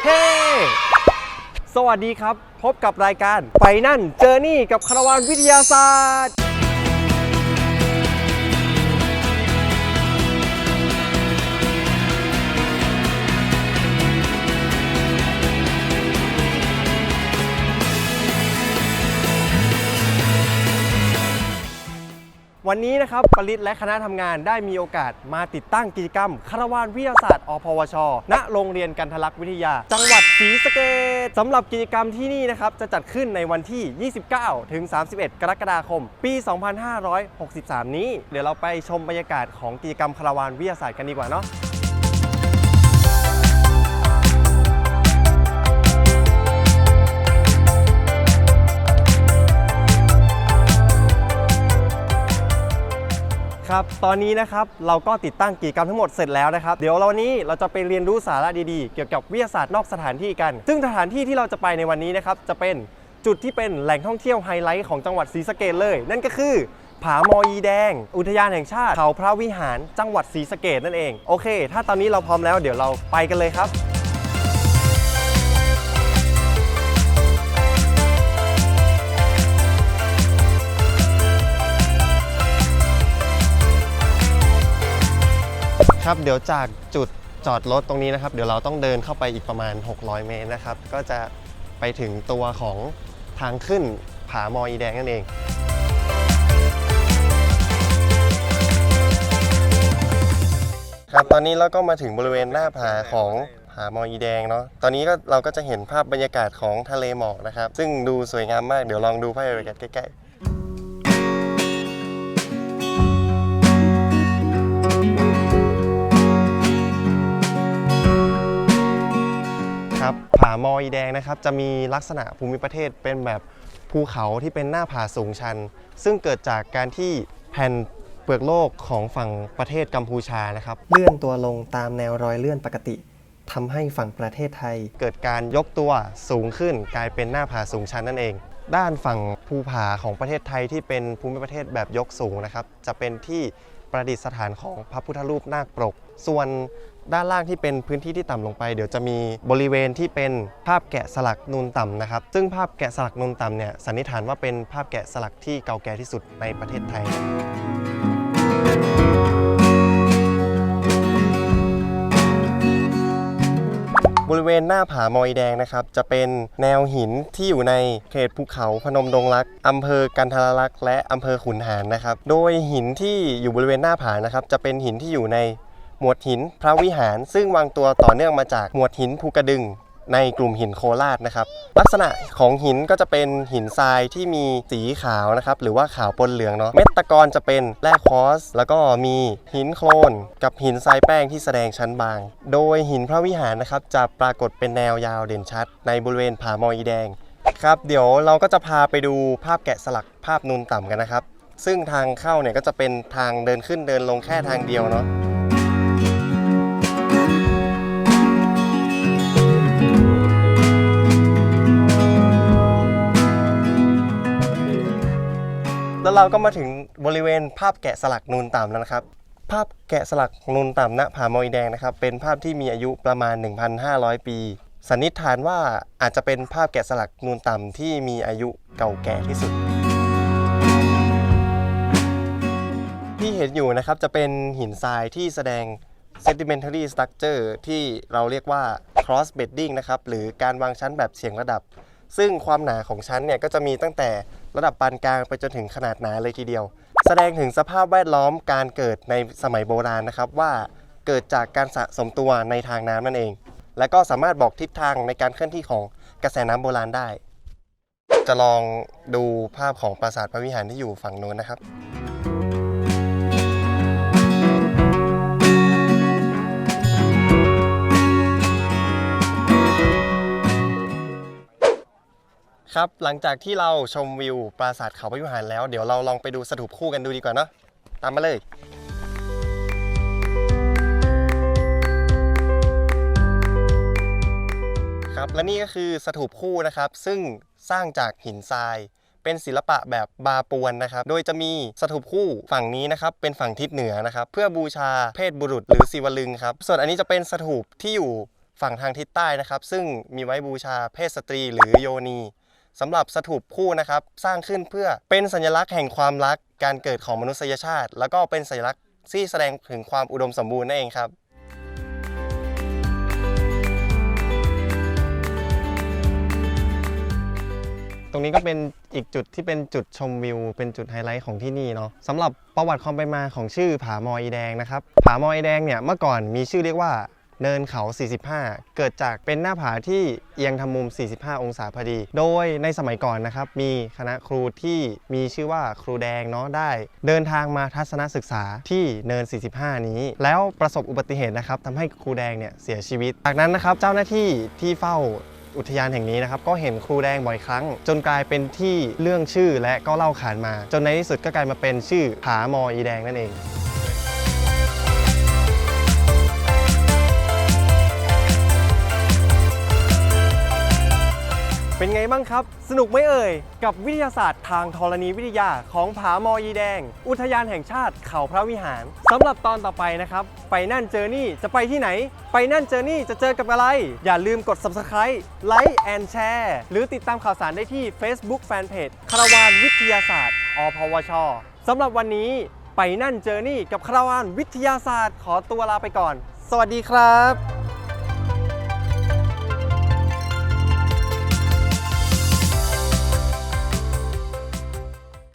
เฮ้สวัสดีครับ พบกับรายการไปนั่นเจอนี่กับคาราวานวิทยาศาสตร์ วันนี้นะครับปริศและคณะทำงานได้มีโอกาสมาติดตั้งกิจกรรมคารวานวิทยาศาสตร์อพวช ณ โรงเรียนกันทลักษ์วิทยา จังหวัดศรีสะเกษสำหรับกิจกรรมที่นี่นะครับจะจัดขึ้นในวันที่ 29 ถึง 31 กรกฎาคม ปี 2563 นี้ เดี๋ยวเราไปชมบรรยากาศของกิจกรรมคารวานวิทยาศาสตร์กันดีกว่าเนาะ ครับ ตอนนี้นะครับเราก็ติดตั้งกิจกรรมทั้งหมดเสร็จแล้วนะครับ เดี๋ยวเราวันนี้เราจะไปเรียนรู้สาระดีๆ เกี่ยวกับวิทยาศาสตร์นอกสถานที่กัน ซึ่งสถานที่ที่เราจะไปในวันนี้นะครับจะเป็นจุดที่เป็นแหล่งท่องเที่ยวไฮไลท์ของจังหวัดศรีสะเกษเลย นั่นก็คือ ผามออีแดง อุทยานแห่งชาติเขาพระวิหารจังหวัดศรีสะเกษนั่นเอง โอเค ถ้าตอนนี้เราพร้อมแล้วเดี๋ยวเราไปกันเลยครับ ครับเดี๋ยวจากจุดจอดรถตรงนี้นะครับ เดี๋ยวเราต้องเดินเข้าไปอีกประมาณ 600 เมตรนะครับ ก็จะไปถึงตัวของทางขึ้นผามออีแดงนั่นเองครับตอนนี้เราก็มาถึงบริเวณหน้าผาของผามออีแดงเนาะตอนนี้ก็เราก็จะเห็นภาพบรรยากาศของทะเลหมอกนะครับ ซึ่งดูสวยงามมากเดี๋ยวลองดูภาพบรรยากาศใกล้ๆ ครับผามออีแดงนะครับจะมีลักษณะภูมิประเทศเป็นแบบภูเขาที่เป็นหน้าผาสูงชัน ซึ่งเกิดจากการที่แผ่นเปลือกโลกของฝั่งประเทศกัมพูชานะครับเลื่อนตัวลงตามแนวรอยเลื่อนปกติทำให้ฝั่งประเทศไทย เกิดการยกตัวสูงขึ้น กลายเป็นหน้าผาสูงชันนั่นเอง ด้านฝั่งภูผาของประเทศไทยที่เป็นภูมิประเทศแบบยกสูงนะครับ จะเป็นที่ประดิษฐานของพระพุทธรูปนาคปรก ส่วน ด้านล่างที่เป็นพื้นที่ที่ต่ำลงไป เดี๋ยวจะมีบริเวณที่เป็นภาพแกะสลักนูนต่ำนะครับ ซึ่งภาพแกะสลักนูนต่ำเนี่ยสันนิษฐานว่าเป็นภาพแกะสลักที่เก่าแก่ที่สุดในประเทศไทยบริเวณหน้าผามอยแดงนะครับจะเป็นแนวหินที่อยู่ในเขตภูเขาพนมดงรักอำเภอกันทรลักษ์และอำเภอขุนหารนะครับ โดยหินที่อยู่บริเวณหน้าผานะครับจะเป็นหินที่อยู่ใน หมวดหินพระวิหาร ซึ่งวางตัวต่อเนื่องมาจากหมวดหินภูกระดึงในกลุ่มหินโคราชนะครับ ลักษณะของหินก็จะเป็นหินทรายที่มีสีขาวนะครับ หรือว่าขาวปนเหลืองเนาะเม็ดตะกอนจะเป็นแร่คอส แล้วก็มีหินโคลนกับหินทรายแป้งที่แสดงชั้นบาง โดยหินพระวิหารนะครับ จะปรากฏเป็นแนวยาวเด่นชัด ในบริเวณผามออีแดงครับ เดี๋ยวเราก็จะพาไปดูภาพแกะสลักภาพนูนต่ำกันนะครับ ซึ่งทางเข้าเนี่ยก็จะเป็นทางเดินขึ้นเดินลงแค่ทางเดียวเนาะ แล้วเราก็มาถึงบริเวณภาพแกะสลักนูนต่ำแล้วนะครับ ภาพแกะสลักนูนต่ำณผามอยแดงนะครับ เป็นภาพที่มีอายุประมาณ 1,500 ปี สันนิษฐานว่าอาจจะเป็นภาพแกะสลักนูนต่ำที่มีอายุเก่าแก่ที่สุด ที่เห็นอยู่นะครับจะเป็นหินทรายที่แสดง sedimentary structure ที่เราเรียกว่า cross bedding นะครับ หรือการวางชั้นแบบเฉียงระดับ ซึ่งความหนาของชั้นเนี่ยก็จะมีตั้งแต่ระดับปานกลางไปจนถึงขนาดหนาเลยทีเดียว แสดงถึงสภาพแวดล้อมการเกิดในสมัยโบราณนะครับว่าเกิดจากการสะสมตัวในทางน้ำนั่นเอง และก็สามารถบอกทิศทางในการเคลื่อนที่ของกระแสน้ำโบราณได้ จะลองดูภาพของปราสาทพระวิหารที่อยู่ฝั่งโน้นนะครับ ครับ หลังจากที่เราชมวิวปราสาทเขาพระวิหารแล้ว เดี๋ยวเราลองไปดูสถูปคู่กันดูดีกว่าเนาะตามมาเลยครับและนี่ก็คือสถูปคู่นะครับ ซึ่งสร้างจากหินทราย เป็นศิลปะแบบบาปวนนะครับ โดยจะมีสถูปคู่ฝั่งนี้นะครับเป็นฝั่งทิศเหนือนะครับ เพื่อบูชาเพศบุรุษหรือศิวลึงครับ ส่วนอันนี้จะเป็นสถูปที่อยู่ฝั่งทางทิศใต้นะครับ ซึ่งมีไว้บูชาเพศสตรีหรือโยนี สำหรับสถูปคู่นะครับสร้างขึ้นเพื่อเป็นสัญลักษณ์แห่งความรักการเกิดของมนุษยชาติ แล้วก็เป็นสัญลักษณ์ที่แสดงถึงความอุดมสมบูรณ์นั่นเองครับตรงนี้ก็เป็นอีกจุดที่เป็นจุดชมวิว เป็นจุดไฮไลท์ของที่นี่เนาะสำหรับประวัติความเป็นมาของชื่อผามอยแดงนะครับผามอยแดงเนี่ยเมื่อก่อนมีชื่อเรียกว่า เนินเขา 45 เกิดจากเป็นหน้าผาที่เอียงทำมุม 45 องศาพอดี โดยในสมัยก่อนนะครับ มีคณะครูที่มีชื่อว่าครูแดงเนาะได้ เดินทางมาทัศนศึกษาที่เนิน 45 นี้ แล้วประสบอุบัติเหตุนะครับทำให้ครูแดงเนี่ยเสียชีวิต จากนั้นนะครับเจ้าหน้าที่ที่เฝ้าอุทยานแห่งนี้นะครับก็เห็นครูแดงบ่อยครั้ง จนกลายเป็นที่เรื่องชื่อและก็เล่าขานมา จนในที่สุดก็กลายมาเป็นชื่อผามออีแดงนั่นเอง ไงบ้างครับ สนุกไหมเอ่ย กับวิทยาศาสตร์ทางธรณีวิทยาของผามออีแดง อุทยานแห่งชาติเขาพระวิหารสำหรับตอนต่อไปนะครับ ไปนั่นเจอนี่จะไปที่ไหน ไปนั่นเจอนี่จะเจอกับอะไร อย่าลืมกด subscribe ไลค์แอนแชร์หรือติดตามข่าวสารได้ที่ Facebook Fanpage คาราวานวิทยาศาสตร์อพวชสำหรับวันนี้ไปนั่นเจอนี่กับคาราวานวิทยาศาสตร์ ขอตัวลาไปก่อน สวัสดีครับ